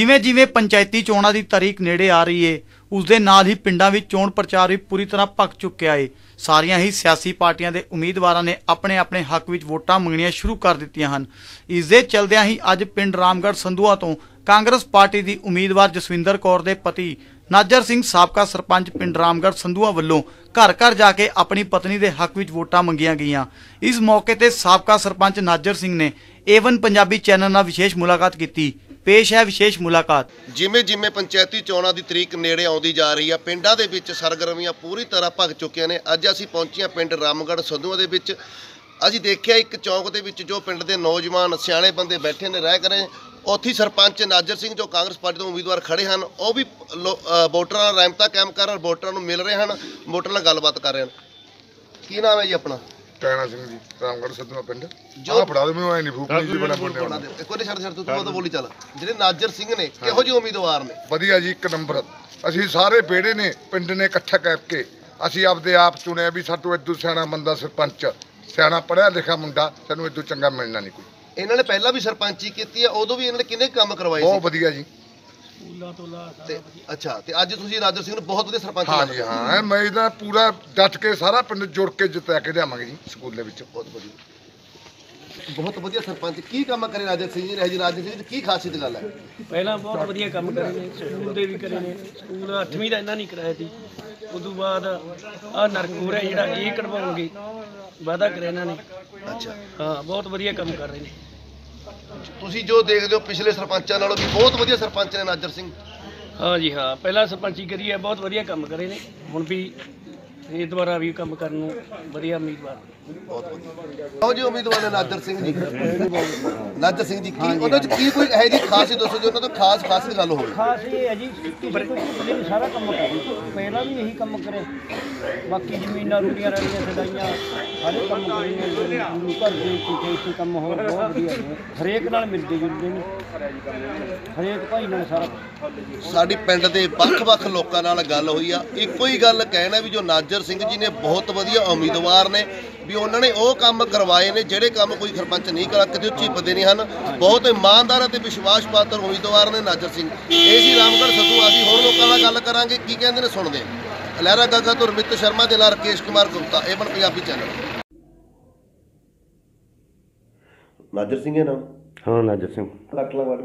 ਜਿਵੇਂ ਜਿਵੇਂ ਪੰਚਾਇਤੀ ਚੋਣਾਂ ਦੀ ਤਾਰੀਖ ਨੇੜੇ ਆ ਰਹੀ ਏ ਉਸ ਦੇ ਨਾਲ ਹੀ ਪਿੰਡਾਂ ਵਿੱਚ ਚੋਣ ਪ੍ਰਚਾਰ ਵੀ ਪੂਰੀ ਤਰ੍ਹਾਂ ਭਖ ਚੁੱਕਿਆ ਏ। ਸਾਰੀਆਂ ਹੀ ਸਿਆਸੀ ਪਾਰਟੀਆਂ ਦੇ ਉਮੀਦਵਾਰਾਂ ਨੇ ਆਪਣੇ ਆਪਣੇ ਹੱਕ ਵਿੱਚ ਵੋਟਾਂ ਮੰਗਣੀਆਂ ਸ਼ੁਰੂ ਕਰ ਦਿੱਤੀਆਂ ਹਨ। ਇਸ ਦੇ ਚਲਦਿਆਂ ਹੀ ਅੱਜ ਪਿੰਡ ਰਾਮਗੜ੍ਹ ਸੰਧੂਆ ਤੋਂ ਕਾਂਗਰਸ ਪਾਰਟੀ ਦੀ ਉਮੀਦਵਾਰ ਜਸਵਿੰਦਰ ਕੌਰ ਦੇ ਪਤੀ ਨਾਜਰ ਸਿੰਘ ਸਾਬਕਾ ਸਰਪੰਚ ਪਿੰਡ ਰਾਮਗੜ੍ਹ ਸੰਧੂਆ ਵੱਲੋਂ ਘਰ ਘਰ ਜਾ ਕੇ ਆਪਣੀ ਪਤਨੀ ਦੇ ਹੱਕ ਵਿੱਚ ਵੋਟਾਂ ਮੰਗੀਆਂ ਗਈਆਂ। ਇਸ ਮੌਕੇ ਤੇ ਸਾਬਕਾ ਸਰਪੰਚ ਨਾਜਰ ਸਿੰਘ ਨੇ ਏਵਨ ਪੰਜਾਬੀ ਚੈਨਲ ਨਾਲ ਵਿਸ਼ੇਸ਼ ਮੁਲਾਕਾਤ ਕੀਤੀ। ਪੇਸ਼ ਹੈ ਵਿਸ਼ੇਸ਼ ਮੁਲਾਕਾਤ। ਜਿਵੇਂ ਜਿਵੇਂ ਪੰਚਾਇਤੀ ਚੋਣਾਂ ਦੀ ਤਰੀਕ ਨੇੜੇ ਆਉਂਦੀ ਜਾ ਰਹੀ ਆ, ਪਿੰਡਾਂ ਦੇ ਵਿੱਚ ਸਰਗਰਮੀਆਂ ਪੂਰੀ ਤਰ੍ਹਾਂ ਭਗ ਚੁੱਕੀਆਂ ਨੇ। ਅੱਜ ਅਸੀਂ ਪਹੁੰਚੇ ਹਾਂ ਪਿੰਡ ਰਾਮਗੜ੍ਹ ਸੰਧੂਆਂ ਦੇ ਵਿੱਚ। ਅਸੀਂ ਦੇਖਿਆ ਇੱਕ ਚੌਂਕ ਦੇ ਵਿੱਚ ਜੋ ਪਿੰਡ ਦੇ ਨੌਜਵਾਨ ਸਿਆਣੇ ਬੰਦੇ ਬੈਠੇ ਨੇ, ਰਹਿ ਕਰੇ ਉੱਥੇ ਸਰਪੰਚ ਨਾਜਰ ਸਿੰਘ ਜੋ ਕਾਂਗਰਸ ਪਾਰਟੀ ਤੋਂ ਉਮੀਦਵਾਰ ਖੜੇ ਹਨ, ਉਹ ਵੀ ਲੋ- ਵੋਟਰਾਂ ਨਾਲ ਰਹਿਮਤਾ ਕਾਇਮ ਕਰ ਵੋਟਰਾਂ ਨੂੰ ਮਿਲ ਰਹੇ ਹਨ, ਵੋਟਰਾਂ ਨਾਲ ਗੱਲਬਾਤ ਕਰ ਰਹੇ ਹਨ। ਕੀ ਨਾਮ ਹੈ ਜੀ ਆਪਣਾ? ਟੈਣਾ ਸਿੰਘ ਜੀ ਰਾਮਗੜ੍ਹ ਸੱਦੂਆ ਪਿੰਡ। ਜੋ- ਫੜਾ ਦੇ ਮੈਨੂੰ ਐ ਨਹੀਂ ਭੂਖ ਨਹੀਂ ਜੀ ਬਣਾ ਬਣਾ ਦਿਓ। ਇੱਕ ਵਾਰੀ ਛੱਡ ਛੱਡ ਤੂੰ ਤੂੰ ਬੋਲੀ ਚੱਲ। ਜਿਹੜੇ ਨਾਜਰ ਸਿੰਘ ਨੇ ਕਿਹੋ ਜਿਹੇ ਉਮੀਦਵਾਰ ਨੇ? ਵਧੀਆ ਜੀ ਇੱਕ ਨੰਬਰ। ਅਸੀਂ ਸਾਰੇ ਬੇੜੇ ਨੇ ਪਿੰਡ ਨੇ ਇਕੱਠਾ ਕਰਕੇ। ਅਸੀਂ ਆਪਦੇ ਆਪ ਚੁਣਿਆ ਵੀ ਸਾਤੋਂ ਇਦੋਂ ਸਿਆਣਾ ਬੰਦਾ ਸਰਪੰਚ। ਸਿਆਣਾ ਪੜਿਆ ਲਿਖਿਆ ਮੁੰਡਾ ਸਾਨੂੰ ਇਦੋਂ ਚੰਗਾ ਮਿਲਣਾ ਨਹੀਂ ਕੋਈ। ਇਹਨਾਂ ਨੇ ਪਹਿਲਾਂ ਵੀ ਸਰਪੰਚੀ ਕੀਤੀ ਆ ਉਦੋਂ ਵੀ ਇਹਨਾਂ ਨੇ ਕਿੰਨੇ ਕੰਮ ਕਰਵਾਏ ਬਹੁਤ ਸੀ ਵਧੀਆ ਜੀ। ਤੇ ਅੱਛਾ ਤੇ ਅੱਜ ਤੁਸੀਂ ਨਾਜਰ ਸਿੰਘ ਨੂੰ ਬਹੁਤ ਵਧੀਆ ਸਰਪੰਚ ਹਾਂ ਮੰਨਦੇ ਜੀ ਹੋ। ਹਾਂ ਐਨ ਮੈਂ ਇਹਦਾ ਪੂਰਾ ਡਟ ਕੇ ਸਾਰਾ ਪਿੰਡ ਜੁੜ ਕੇ ਜਿੱਤਿਆ ਕੇ ਲਿਆਵਾਂਗੇ ਜੀ ਸਕੂਲ ਦੇ ਵਿੱਚ। ਬਹੁਤ ਵਧੀਆ। ਬਹੁਤ ਵਧੀਆ ਸਰਪੰਚ। ਕੀ ਕੰਮ ਕਰੇ ਰਾਜਾ ਸਿੰਘ ਜੀ? ਨੇ ਜੀ ਰਾਜਾ ਸਿੰਘ ਜੀ ਦੀ ਕੀ ਖਾਸੀਅਤ ਗੱਲ ਹੈ? ਪਹਿਲਾਂ ਬਹੁਤ ਵਧੀਆ ਕੰਮ ਕਰੇ ਨੇ ਸਕੂਲ ਦੇ ਵੀ ਕਰੇ ਨੇ। ਸਕੂਲ 8ਵੀਂ ਦਾ ਇਹਨਾਂ ਨਹੀਂ ਕਰਾਇਆ ਸੀ। ਉਦੋਂ ਬਾਅਦ ਆ ਨਰਕੂਰ ਹੈ ਜਿਹੜਾ ਇਹ ਕਢਵਾਉਣਗੇ। ਵਾਅਦਾ ਕਰਿਆ ਇਹਨਾਂ ਨੇ। ਅੱਛਾ। ਹਾਂ ਬਹੁਤ ਵਧੀਆ ਕੰਮ ਕਰ ਰਹੇ ਨੇ। ਤੁਸੀਂ ਜੋ ਦੇਖਦੇ ਹੋ ਪਿਛਲੇ ਸਰਪੰਚਾਂ ਨਾਲੋਂ ਵੀ ਬਹੁਤ ਵਧੀਆ ਸਰਪੰਚ ਨੇ ਨਾਜਰ ਸਿੰਘ। ਹਾਂ ਜੀ ਹਾਂ, ਪਹਿਲਾਂ ਸਰਪੰਚੀ ਕਰੀ ਹੈ, ਬਹੁਤ ਵਧੀਆ ਕੰਮ ਕਰੇ ਨੇ। ਹੁਣ ਵੀ ਇਹ ਦੁਬਾਰਾ ਵੀ ਕੰਮ ਕਰਨ ਨੂੰ ਵਧੀਆ ਉਮੀਦਵਾਰ। ਬਹੁਤ ਵਧੀਆ ਉਹ ਜੀ ਉਮੀਦਵਾਰ ਨੇ ਨਾਜਰ ਸਿੰਘ ਜੀ। ਨਾਜਰ ਸਿੰਘ ਜੀ ਕੀ ਉਹਨਾਂ ਚ ਕੀ ਕੋਈ ਇਹੋ ਜਿਹੀ ਖਾਸੀਅਤ ਦੱਸੋ ਜੋ ਉਹਨਾਂ ਤੋਂ ਖਾਸ ਖਾਸੀਅਤ ਗੱਲ ਹੋਵੇ। ਖਾਸ ਇਹ ਹੈ ਜੀ ਕਿ ਕੋਈ ਨੇ ਸਾਰਾ ਕੰਮ ਕਰੇ ਪਹਿਲਾਂ ਵੀ ਇਹੀ ਕੰਮ ਕਰੇ। ਬਾਕੀ ਜ਼ਮੀਨਾਂ ਰੂੜੀਆਂ ਰਲੀਆਂ ਛਡਾਈਆਂ ਸਾਰੇ ਕੰਮ ਕਰੇ। ਗੁਰੂ ਘਰ ਦੇ ਕਿਤੇ ਇੱਥੇ ਕੰਮ ਹੋਰ ਬਹੁਤ ਵਧੀਆ। ਨੇ ਹਰੇਕ ਨਾਲ ਮਿਲਦੇ ਜੁਲਦੇ ਨੇ। ਹਰੇਕ ਭਾਈ ਨਾਲ ਸਾਰਾ ਸਾਡੀ ਪਿੰਡ ਦੇ ਵੱਖ-ਵੱਖ ਲੋਕਾਂ ਨਾਲ ਗੱਲ ਹੋਈ ਆ। ਇੱਕੋ ਹੀ ਗੱਲ ਕਹਿਣਾ ਵੀ ਜੋ ਨਾਜਰ ਸਿੰਘ ਜੀ ਨੇ ਬਹੁਤ ਵਧੀਆ ਉਮੀਦਵਾਰ ਨੇ ਵੀ ਉਹਨਾਂ ਨੇ ਉਹ ਕੰਮ ਕਰਵਾਏ ਨੇ ਜਿਹੜੇ ਕੰਮ ਕੋਈ ਸਰਪੰਚ ਨਹੀਂ ਕਰਾ ਕਦੇ ਉਹ ਝਿਪਦੇ ਨਹੀਂ ਹਨ। ਬਹੁਤ ਇਮਾਨਦਾਰ ਅਤੇ ਵਿਸ਼ਵਾਸ ਪਾਤਰ ਉਮੀਦਵਾਰ ਨੇ ਨਾਜਰ ਸਿੰਘ। ਇਹ ਸੀ ਰਾਮਗੜ੍ਹ ਸੱਧੂ ਅਸੀਂ ਹੋਰ ਲੋਕਾਂ ਨਾਲ ਗੱਲ ਕਰਾਂਗੇ। ਕੀ ਕਹਿੰਦੇ ਨੇ ਸੁਣਦੇ। ਲਹਿਰਾ ਗਾਗਾ ਤੋਂ ਰਮਿਤ ਸ਼ਰਮਾ ਦੇ ਨਾਲ ਰਕੇਸ਼ ਕੁਮਾਰ ਗੁਪਤਾ। ਇਹ ਬਣ ਪੰਜਾਬੀ ਚੈਨਲ। ਨਾਜਰ ਸਿੰਘ ਹੈ ਨਾਮ? ਹਾਂ ਨਾਜਰ ਸਿੰਘ। ਕੱਟ ਲਾ ਵਾਟ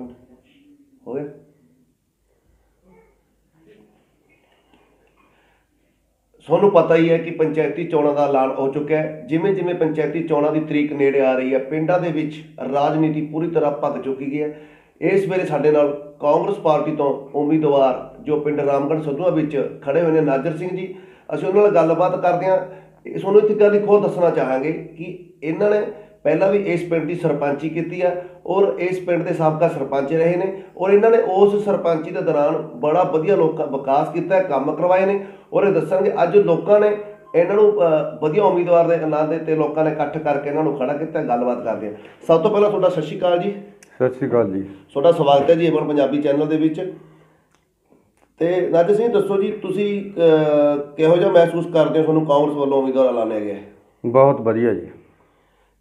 ਹੋ ਗਿਆ ਤੁਹਾਨੂੰ ਪਤਾ ਹੀ ਹੈ ਕਿ ਪੰਚਾਇਤੀ ਚੋਣਾਂ ਦਾ ਐਲਾਨ ਹੋ ਚੁੱਕਿਆ ਹੈ। ਜਿਵੇਂ ਜਿਵੇਂ ਪੰਚਾਇਤੀ ਚੋਣਾਂ ਦੀ ਤਰੀਕ ਨੇੜੇ ਆ ਰਹੀ ਹੈ, ਪਿੰਡਾਂ ਦੇ ਵਿੱਚ ਰਾਜਨੀਤੀ ਪੂਰੀ ਤਰ੍ਹਾਂ ਭੱਗ ਚੁੱਕੀ ਹੈ। ਇਸ ਵੇਲੇ ਸਾਡੇ ਨਾਲ ਕਾਂਗਰਸ ਪਾਰਟੀ ਤੋਂ ਉਮੀਦਵਾਰ ਜੋ ਪਿੰਡ ਰਾਮਗੜ੍ਹ ਸੱਧੂਆ ਵਿੱਚ ਖੜੇ ਹੋਏ ਨੇ, ਨਾਜਰ ਸਿੰਘ ਜੀ, ਅਸੀਂ ਉਹਨਾਂ ਨਾਲ ਗੱਲਬਾਤ ਕਰਦੇ ਹਾਂ। ਇਹ ਤੁਹਾਨੂੰ ਇੱਕ ਗੱਲ ਇੱਕ ਹੋਰ ਦੱਸਣਾ ਚਾਹਾਂਗੇ ਕਿ ਇਹਨਾਂ ਨੇ ਪਹਿਲਾਂ ਵੀ ਇਸ ਪਿੰਡ ਦੀ ਸਰਪੰਚੀ ਕੀਤੀ ਆ ਔਰ ਇਸ ਪਿੰਡ ਦੇ ਸਾਬਕਾ ਸਰਪੰਚ ਰਹੇ ਨੇ ਔਰ ਇਹਨਾਂ ਨੇ ਉਸ ਸਰਪੰਚੀ ਦੇ ਦੌਰਾਨ ਬੜਾ ਵਧੀਆ ਲੋਕਾਂ ਵਿਕਾਸ ਕੀਤਾ ਕੰਮ ਕਰਵਾਏ ਨੇ ਔਰ ਇਹ ਦੱਸਣਗੇ ਅੱਜ ਲੋਕਾਂ ਨੇ ਇਹਨਾਂ ਨੂੰ ਵਧੀਆ ਉਮੀਦਵਾਰ ਦੇ ਨਾਂ ਦੇ ਤੇ ਲੋਕਾਂ ਨੇ ਇਕੱਠ ਕਰਕੇ ਇਹਨਾਂ ਨੂੰ ਖੜਾ ਕੀਤਾ ਗੱਲਬਾਤ ਕਰਦੇ ਆ। ਸਭ ਤੋਂ ਪਹਿਲਾਂ ਤੁਹਾਡਾ ਸਤਿ ਸ਼੍ਰੀ ਅਕਾਲ ਜੀ। ਸਤਿ ਸ਼੍ਰੀ ਅਕਾਲ ਜੀ। ਤੁਹਾਡਾ ਸਵਾਗਤ ਹੈ ਜੀ ਏਵਨ ਪੰਜਾਬੀ ਚੈਨਲ ਦੇ ਵਿੱਚ। ਤੇ ਨਾਜਰ ਸਿੰਘ ਦੱਸੋ ਜੀ ਤੁਸੀਂ ਕਿਹੋ ਜਿਹਾ ਮਹਿਸੂਸ ਕਰਦੇ ਹੋ? ਤੁਹਾਨੂੰ ਕਾਂਗਰਸ ਵੱਲੋਂ ਉਮੀਦਵਾਰ ਐਲਾਨਿਆ ਗਿਆ ਬਹੁਤ ਵਧੀਆ ਜੀ।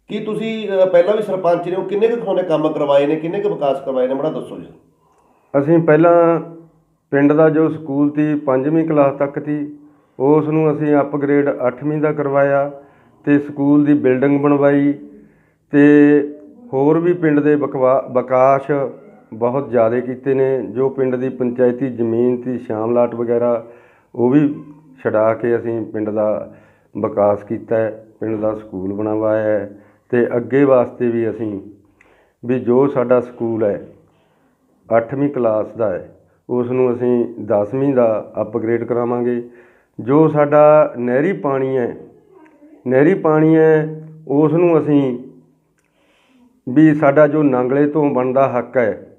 ਕੀ ਤੁਸੀਂ ਅ, ਪਹਿਲਾਂ ਵੀ ਸਰਪੰਚ ਨੇ ਹੋ ਕਿੰਨੇ ਕੁ ਤੁਹਾਡੇ ਕੰਮ ਕਰਵਾਏ ਨੇ ਕਿੰਨੇ ਕੁ ਵਿਕਾਸ ਕਰਵਾਏ ਨੇ ਬੜਾ ਦੱਸੋ ਜੀ। ਅਸੀਂ ਪਹਿਲਾਂ ਪਿੰਡ ਦਾ ਜੋ ਸਕੂਲ ਸੀ 5ਵੀਂ ਕਲਾਸ ਤੱਕ ਸੀ ਉਸ ਨੂੰ ਅਸੀਂ ਅਪਗ੍ਰੇਡ 8ਵੀਂ ਦਾ ਕਰਵਾਇਆ ਤੇ ਸਕੂਲ ਦੀ ਬਿਲਡਿੰਗ ਬਣਵਾਈ ਤੇ ਹੋਰ ਵੀ ਪਿੰਡ ਦੇ ਬਕਵਾ- ਵਿਕਾਸ ਬਹੁਤ ਜ਼ਿਆਦਾ ਕੀਤੇ ਨੇ ਜੋ ਪਿੰਡ ਦੀ ਪੰਚਾਇਤੀ ਜ਼ਮੀਨ ਤੀ ਸ਼ਾਮਲਾਟ ਵਗੈਰਾ ਉਹ ਵੀ ਛਡਾ ਕੇ ਅਸੀਂ ਪਿੰਡ ਦਾ ਵਿਕਾਸ ਕੀਤਾ ਹੈ ਪਿੰਡ ਦਾ ਸਕੂਲ ਬਣਵਾਇਆ ਹੈ। ਅਤੇ ਅੱਗੇ ਵਾਸਤੇ ਵੀ ਅਸੀਂ ਵੀ ਜੋ ਸਾਡਾ ਸਕੂਲ ਹੈ, ਅੱਠਵੀਂ ਕਲਾਸ ਦਾ ਹੈ ਉਸ ਨੂੰ ਅਸੀਂ 10ਵੀਂ ਦਾ ਅਪਗ੍ਰੇਡ ਕਰਾਵਾਂਗੇ। ਜੋ ਸਾਡਾ ਨਹਿਰੀ ਪਾਣੀ ਹੈ, ਨਹਿਰੀ ਪਾਣੀ ਹੈ ਉਸ ਨੂੰ ਅਸੀਂ ਵੀ ਸਾਡਾ ਜੋ ਨਾਂਗਲੇ ਤੋਂ ਬਣਦਾ ਹੱਕ ਹੈ,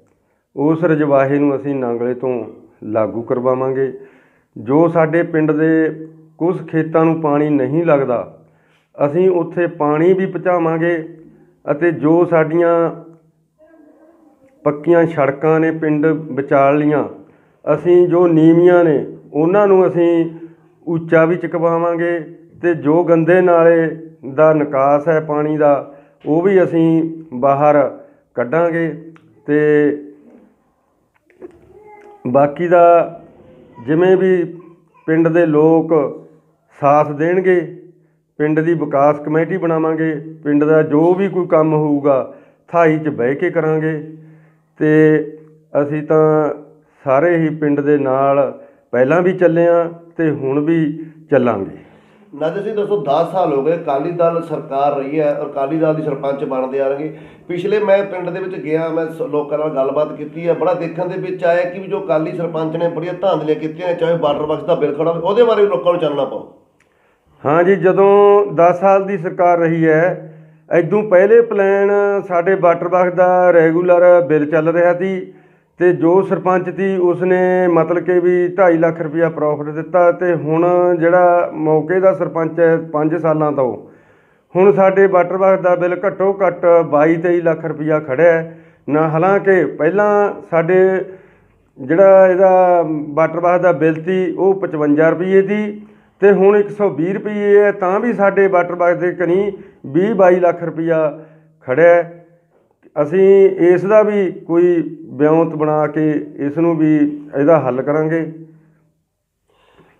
ਉਸ ਰਜਵਾਹੇ ਨੂੰ ਅਸੀਂ ਨਾਂਗਲੇ ਤੋਂ ਲਾਗੂ ਕਰਵਾਵਾਂਗੇ। ਜੋ ਸਾਡੇ ਪਿੰਡ ਦੇ ਕੁਝ ਖੇਤਾਂ ਨੂੰ ਪਾਣੀ ਨਹੀਂ ਲੱਗਦਾ ਅਸੀਂ ਉੱਥੇ ਪਾਣੀ ਵੀ ਪਹੁੰਚਾਵਾਂਗੇ ਅਤੇ ਜੋ ਸਾਡੀਆਂ ਪੱਕੀਆਂ ਸੜਕਾਂ ਨੇ ਪਿੰਡ ਵਿਚਾਲੀਆਂ ਅਸੀਂ ਜੋ ਨੀਵੀਆਂ ਨੇ, ਉਹਨਾਂ ਨੂੰ ਅਸੀਂ ਉੱਚਾ ਵੀ ਚੁਕਵਾਵਾਂਗੇ ਅਤੇ ਜੋ ਗੰਦੇ ਨਾਲੇ ਦਾ ਨਿਕਾਸ ਹੈ ਪਾਣੀ ਦਾ, ਉਹ ਵੀ ਅਸੀਂ ਬਾਹਰ ਕੱਢਾਂਗੇ ਅਤੇ ਬਾਕੀ ਦਾ ਜਿਵੇਂ ਵੀ ਪਿੰਡ ਦੇ ਲੋਕ ਸਾਥ ਦੇਣਗੇ ਪਿੰਡ ਦੀ ਵਿਕਾਸ ਕਮੇਟੀ ਬਣਾਵਾਂਗੇ, ਪਿੰਡ ਦਾ ਜੋ ਵੀ ਕੋਈ ਕੰਮ ਹੋਊਗਾ, ਥਾਈ 'ਚ ਬਹਿ ਕੇ ਕਰਾਂਗੇ। ਤੇ ਅਸੀਂ ਤਾਂ ਸਾਰੇ ਹੀ ਪਿੰਡ ਦੇ ਨਾਲ ਪਹਿਲਾਂ ਵੀ ਚੱਲੇ ਆ ਤੇ ਹੁਣ ਵੀ ਚੱਲਾਂਗੇ। ਨਾਜਰ ਸਿੰਘ ਦੱਸੋ 10 ਸਾਲ ਹੋ ਗਏ, ਅਕਾਲੀ ਦਲ ਸਰਕਾਰ ਰਹੀ ਹੈ ਔਰ ਅਕਾਲੀ ਦਲ ਦੀ ਸਰਪੰਚ ਬਣਦੇ ਆ ਰਹੇ ਪਿਛਲੇ ਮੈਂ ਪਿੰਡ ਦੇ ਵਿੱਚ ਗਿਆ, ਮੈਂ ਸ- ਲੋਕਾਂ ਨਾਲ ਗੱਲਬਾਤ ਕੀਤੀ ਹੈ, ਬੜਾ ਦੇਖਣ ਦੇ ਵਿੱਚ ਆਇਆ ਕਿ ਵੀ ਜੋ ਅਕਾਲੀ ਸਰਪੰਚ ਨੇ ਬੜੀਆਂ ਧਾਂਦਲੀਆਂ ਕੀਤੀਆਂ ਚਾਹੇ ਬਾਰਡਰ ਬਕਸ ਦਾ ਬਿੱਲ ਖੜਾ ਹੋਵੇ, ਉਹਦੇ ਬਾਰੇ ਵੀ ਲੋਕਾਂ ਨੂੰ ਚਾਨਣਾ ਪਾਓ। ਹਾਂ ਜੀ, ਜਦੋਂ 10 ਸਾਲ ਦੀ ਸਰਕਾਰ ਰਹੀ ਹੈ ਐਦੋਂ ਪਹਿਲੇ ਪਲਾਨ ਸਾਡੇ ਵਾਟਰ ਬਾਗ ਦਾ ਰੈਗੂਲਰ ਬਿੱਲ ਚੱਲ ਰਿਹਾ ਸੀ ਤੇ ਜੋ ਸਰਪੰਚ ਸੀ, ਉਸਨੇ ਮਤਲਬ ਕਿ ਵੀ 2.5 ਲੱਖ ਰੁਪਇਆ ਪ੍ਰੋਫਿਟ ਦਿੱਤਾ ਤੇ ਹੁਣ ਜਿਹੜਾ ਮੌਕੇ ਦਾ ਸਰਪੰਚ ਹੈ 5 ਸਾਲਾਂ ਤੋਂ, ਹੁਣ ਸਾਡੇ ਵਾਟਰ ਬਾਗ ਦਾ ਬਿੱਲ ਘੱਟੋ ਘੱਟ 22-23 ਲੱਖ ਰੁਪਇਆ ਖੜਿਆ ਨਾ, ਹਾਲਾਂਕਿ ਪਹਿਲਾਂ ਸਾਡੇ ਜਿਹੜਾ ਇਹਦਾ ਵਾਟਰ ਬਾਗ ਦਾ ਬਿੱਲ ਸੀ, ਉਹ 55 ਰੁਪਏ ਦੀ ਤੇ ਹੁਣ 120 ਰੁਪਏ ਹੈ, ਤਾਂ ਵੀ ਸਾਡੇ ਵਾਟਰ ਬਾਗ ਦੇ ਕਨੀ 20-22 ਲੱਖ ਰੁਪਇਆ ਖੜਿਆ ਅਸੀਂ ਇਸ ਦਾ ਵੀ ਕੋਈ ਵਿਉਂਤ ਬਣਾ ਕੇ ਇਸ ਨੂੰ ਵੀ ਇਹਦਾ ਹੱਲ ਕਰਾਂਗੇ।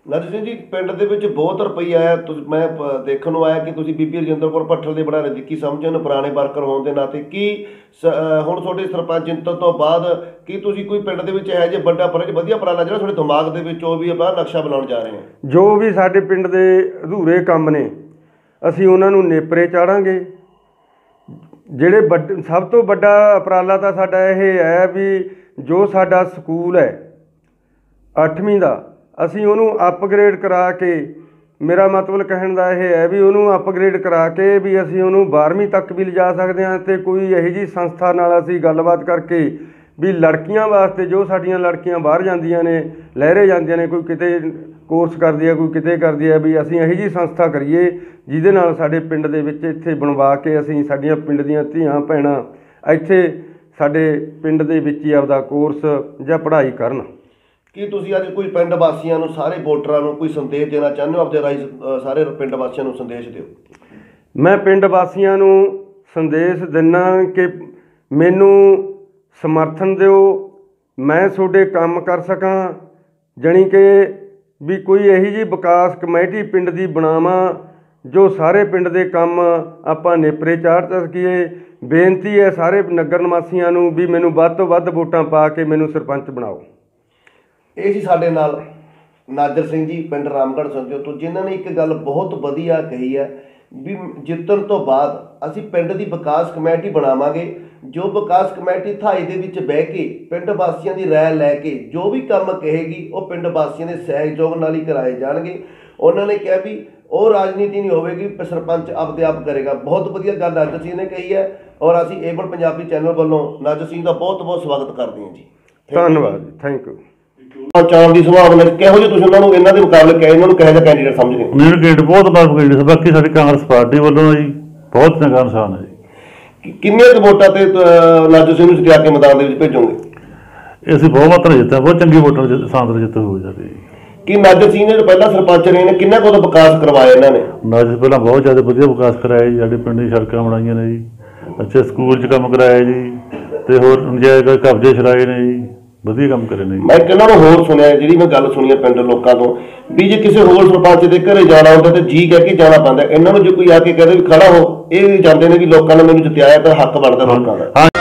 ਨਾਜਰ ਸਿੰਘ ਜੀ, ਪਿੰਡ ਦੇ ਵਿੱਚ ਬਹੁਤ ਰੁਪਈਆ ਆਇਆ। ਤੁਸੀਂ, ਮੈਂ ਪ- ਦੇਖਣ ਨੂੰ ਆਇਆ ਕਿ ਤੁਸੀਂ ਬੀਬੀ ਰਜਿੰਦਰ ਕੌਰ ਭੱਠਲ ਦੇ ਬੜਾ ਨਜ਼ਦੀਕੀ ਸਮਝਣ ਨੂੰ ਪੁਰਾਣੇ ਵਰਕਰ ਹੋਣ ਦੇ ਨਾਤੇ? ਕੀ ਸ- ਅਹ ਹੁਣ ਤੁਹਾਡੇ ਸਰਪੰਚ ਚਿੰਤਨ ਤੋਂ ਬਾਅਦ ਕੀ ਤੁਸੀਂ ਕੋਈ ਪਿੰਡ ਦੇ ਵਿੱਚ ਇਹੋ ਜਿਹਾ ਵੱਡਾ ਪਰਜ ਵਧੀਆ ਉਪਰਾਲਾ ਜਿਹੜਾ ਤੁਹਾਡੇ ਦਿਮਾਗ ਦੇ ਵਿੱਚ ਉਹ ਵੀ ਆਪਾਂ ਨਕਸ਼ਾ ਬਣਾਉਣ ਜਾ ਰਹੇ ਹਾਂ? ਜੋ ਵੀ ਸਾਡੇ ਪਿੰਡ ਦੇ ਅਧੂਰੇ ਕੰਮ ਨੇ, ਅਸੀਂ ਉਹਨਾਂ ਨੂੰ ਨੇਪਰੇ ਚਾੜਾਂਗੇ। ਜਿਹੜੇ ਵੱਡ, ਸਭ ਤੋਂ ਵੱਡਾ ਉਪਰਾਲਾ ਤਾਂ ਸਾਡਾ ਇਹ ਹੈ ਵੀ ਜੋ ਸਾਡਾ ਸਕੂਲ ਹੈ 8ਵੀਂ ਦਾ ਅਸੀਂ ਉਹਨੂੰ ਅਪਗ੍ਰੇਡ ਕਰਾ ਕੇ, ਮੇਰਾ ਮਤਲਬ ਕਹਿਣ ਦਾ ਇਹ ਹੈ ਵੀ ਉਹਨੂੰ ਅਪਗ੍ਰੇਡ ਕਰਾ ਕੇ ਵੀ ਅਸੀਂ ਉਹਨੂੰ 12ਵੀਂ ਤੱਕ ਵੀ ਲਿਜਾ ਸਕਦੇ ਹਾਂ ਤੇ ਕੋਈ ਇਹੋ ਜੀ ਸੰਸਥਾ ਨਾਲ ਅਸੀਂ ਗੱਲਬਾਤ ਕਰਕੇ ਵੀ ਲੜਕੀਆਂ ਵਾਸਤੇ ਜੋ ਸਾਡੀਆਂ ਲੜਕੀਆਂ ਬਾਹਰ ਜਾਂਦੀਆਂ ਨੇ, ਲਹਿਰੇ ਜਾਂਦੀਆਂ ਨੇ, ਕੋਈ ਕਿਤੇ ਕੋਰਸ ਕਰਦੀ ਹੈ, ਕੋਈ ਕਿਤੇ ਕਰਦੀ ਹੈ, ਵੀ ਅਸੀਂ ਇਹੋ ਜੀ ਸੰਸਥਾ ਕਰੀਏ ਜਿਹਦੇ ਨਾਲ ਸਾਡੇ ਪਿੰਡ ਦੇ ਵਿੱਚ ਇੱਥੇ ਬਣਵਾ ਕੇ ਅਸੀਂ ਸਾਡੀਆਂ ਪਿੰਡ ਦੀਆਂ ਧੀਆਂ ਭੈਣਾਂ ਇੱਥੇ ਸਾਡੇ ਪਿੰਡ ਦੇ ਵਿੱਚ ਹੀ ਆਪਦਾ ਕੋਰਸ ਜਾਂ ਪੜ੍ਹਾਈ ਕਰਨ। ਕੀ ਤੁਸੀਂ ਅੱਜ ਕੋਈ ਪਿੰਡ ਵਾਸੀਆਂ ਨੂੰ, ਸਾਰੇ ਵੋਟਰਾਂ ਨੂੰ ਕੋਈ ਸੰਦੇਸ਼ ਦੇਣਾ ਚਾਹੁੰਦੇ ਹੋ? ਆਪਦੇ ਰਾਈ ਸਾਰੇ ਪਿੰਡ ਵਾਸੀਆਂ ਨੂੰ ਸੰਦੇਸ਼ ਦਿਓ। ਮੈਂ ਪਿੰਡ ਵਾਸੀਆਂ ਨੂੰ ਸੰਦੇਸ਼ ਦਿੰਨਾ ਕਿ ਮੈਨੂੰ ਸਮਰਥਨ ਦਿਓ। ਮੈਂ ਤੁਹਾਡੇ ਕੰਮ ਕਰ ਸਕਾਂ, ਜਾਣੀ ਕਿ ਵੀ ਕੋਈ ਇਹੀ ਜੀ ਵਿਕਾਸ ਕਮੇਟੀ ਪਿੰਡ ਦੀ ਬਣਾਵਾਂ, ਜੋ ਸਾਰੇ ਪਿੰਡ ਦੇ ਕੰਮ ਆਪਾਂ ਨੇਪਰੇ ਚਾੜ ਸਕੀਏ। ਬੇਨਤੀ ਹੈ ਸਾਰੇ ਨਗਰ ਨਿਵਾਸੀਆਂ ਨੂੰ ਵੀ ਮੈਨੂੰ ਵੱਧ ਤੋਂ ਵੱਧ ਵੋਟਾਂ ਪਾ ਕੇ ਮੈਨੂੰ ਸਰਪੰਚ ਬਣਾਓ। ਇਹ ਸੀ ਸਾਡੇ ਨਾਲ ਨਾਜਰ ਸਿੰਘ ਜੀ, ਪਿੰਡ ਰਾਮਗੜ੍ਹ ਸੰਜੋ ਤੋਂ, ਜਿਨ੍ਹਾਂ ਨੇ ਇੱਕ ਗੱਲ ਬਹੁਤ ਵਧੀਆ ਕਹੀ ਹੈ ਵੀ ਜਿੱਤਣ ਤੋਂ ਬਾਅਦ ਅਸੀਂ ਪਿੰਡ ਦੀ ਵਿਕਾਸ ਕਮੇਟੀ ਬਣਾਵਾਂਗੇ। ਜੋ ਵਿਕਾਸ ਕਮੇਟੀ ਥਾਈ ਦੇ ਵਿੱਚ ਬਹਿ ਕੇ ਪਿੰਡ ਵਾਸੀਆਂ ਦੀ ਰਾਏ ਲੈ ਕੇ ਜੋ ਵੀ ਕੰਮ ਕਹੇਗੀ, ਉਹ ਪਿੰਡ ਵਾਸੀਆਂ ਦੇ ਸਹਿਯੋਗ ਨਾਲ ਹੀ ਕਰਾਏ ਜਾਣਗੇ। ਉਹਨਾਂ ਨੇ ਕਿਹਾ ਵੀ ਉਹ ਰਾਜਨੀਤੀ ਨਹੀਂ ਹੋਵੇਗੀ ਪਰ ਸਰਪੰਚ ਆਪਦੇ ਆਪ ਕਰੇਗਾ। ਬਹੁਤ ਵਧੀਆ ਗੱਲ ਨਾਜਰ ਸਿੰਘ ਨੇ ਕਹੀ ਹੈ ਔਰ ਅਸੀਂ ਏਬਲ ਪੰਜਾਬੀ ਚੈਨਲ ਵੱਲੋਂ ਨਾਜਰ ਸਿੰਘ ਦਾ ਬਹੁਤ ਬਹੁਤ ਸਵਾਗਤ ਕਰਦੇ ਹਾਂ ਜੀ। ਧੰਨਵਾਦ ਜੀ ਥੈਂਕ ਯੂ ਚਾਣ ਦੀ ਸੰਭਾਵਨਾ। ਕਿਹੋ ਜਿਹੇ ਤੁਸੀਂ ਉਹਨਾਂ ਨੂੰ ਇਹਨਾਂ ਦੇ ਮੁਕਾਬਲੇ ਕਿਹੋ ਇਹਨਾਂ ਨੂੰ ਕਿਹੋ ਜਿਹਾ ਕੈਂਡੀਡੇਟ ਸਮਝਦੇ ਹੋ? ਨੀਲ ਗੇਟ ਬਹੁਤ ਬਰਫ ਗੇਟ ਬਾਕੀ ਸਾਡੀ ਕਾਂਗਰਸ ਪਾਰਟੀ ਵੱਲੋਂ ਜੀ ਬਹੁਤ ਚੰਗਾ ਇਨਸਾਨ ਹੈ ਜੀ। ਕਿ- ਕਿੰਨੀਆਂ ਕੁ ਵੋਟਾਂ ਤੇ ਨਾਜੋ ਸਿੰਘ ਨੂੰ ਜਿੱਤਿਆ ਕੇ ਮੈਦਾਨ ਦੇ ਵਿੱਚ ਭੇਜੋਗੇ? ਇਹ ਅਸੀਂ ਬਹੁਤ ਮਾਤਰਾ ਜਿੱਤਿਆ ਬਹੁਤ ਚੰਗੀ ਵੋਟਾਂ ਜਿੱਤ ਸਾਂਦਰ ਜਿੱਤ ਹੋ ਜਾਂਦੀ ਕਿ ਨਾਜੋ ਸਿੰਘ ਨੇ ਪਹਿਲਾਂ ਸਰਪੰਚ ਰਹੇ ਨੇ ਕਿੰਨਾ ਕੁ ਵਿਕਾਸ ਕਰਵਾਇਆ ਇਹਨਾਂ ਨੇ? ਨਾਜ ਪਹਿਲਾਂ ਬਹੁਤ ਜ਼ਿਆਦਾ ਵਧੀਆ ਵਿਕਾਸ ਕਰਾਇਆ ਜੀ ਸਾਡੇ ਪਿੰਡ ਦੀ ਸੜਕਾਂ ਬਣਾਈਆਂ ਨੇ ਜੀ ਅੱਛੇ ਸਕੂਲ 'ਚ ਕੰਮ ਕਰਾਇਆ ਜੀ ਤੇ ਹੋਰ ਨਜਾਇਜ਼ ਕਬਜ਼ੇ ਛੁਡਾਏ ਨੇ ਜੀ। ਵਧੀਆ ਕੰਮ ਕਰੇ ਨੇ ਜੀ। ਮੈਂ ਇੱਕ ਇਹਨਾਂ ਨੂੰ ਹੋਰ ਸੁਣਿਆ ਜਿਹੜੀ ਮੈਂ ਗੱਲ ਸੁਣੀ ਹੈ ਪਿੰਡ ਲੋਕਾਂ ਤੋਂ ਵੀ ਜੇ ਕਿਸੇ ਹੋਰ ਸਰਪੰਚ ਦੇ ਘਰੇ ਜਾਣਾ ਹੁੰਦਾ ਤੇ ਜੀ ਕਹਿ ਕੇ ਜਾਣਾ ਪੈਂਦਾ। ਇਹਨਾਂ ਨੂੰ ਜੇ ਕੋਈ ਆ ਕੇ ਕਹਦੇ ਵੀ ਖੜਾ ਹੋ ਇਹ ਜਾਂਦੇ ਨੇ ਵੀ ਲੋਕਾਂ ਨੇ ਮੈਨੂੰ ਜਿੱਤਿਆ ਹੈ ਤਾਂ ਹੱਕ ਬਣਦਾ ਲੋਕਾਂ ਦਾ। ਹਾਂ।